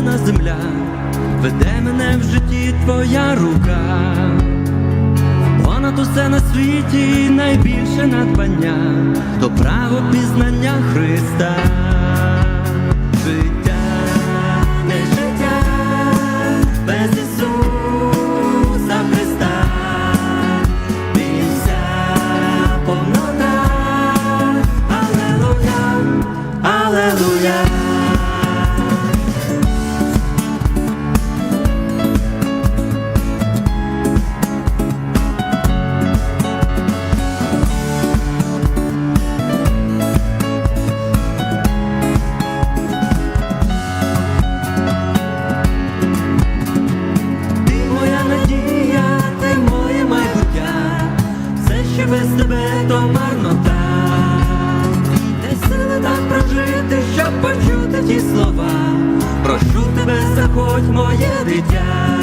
зелена земля, веде мене в житті твоя рука, понад усе на світі найбільше надбання то право пізнання Христа. життя, не життя, без Ісу, за Христа, вівся, повнота, аллелуя, Hallelujah. життя.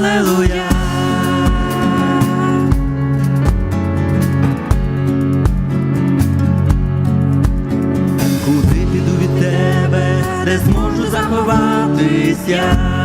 Аллилуйя. Куди піду від тебе, де зможу заховатись я?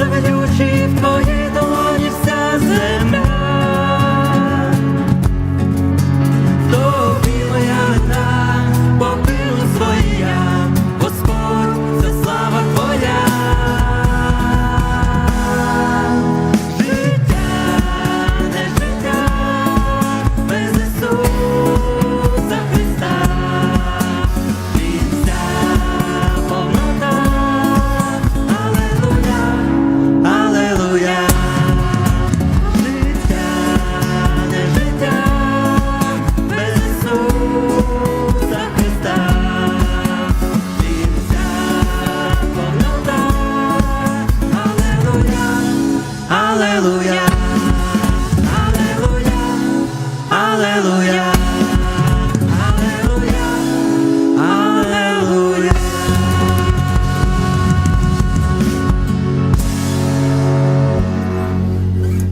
Seven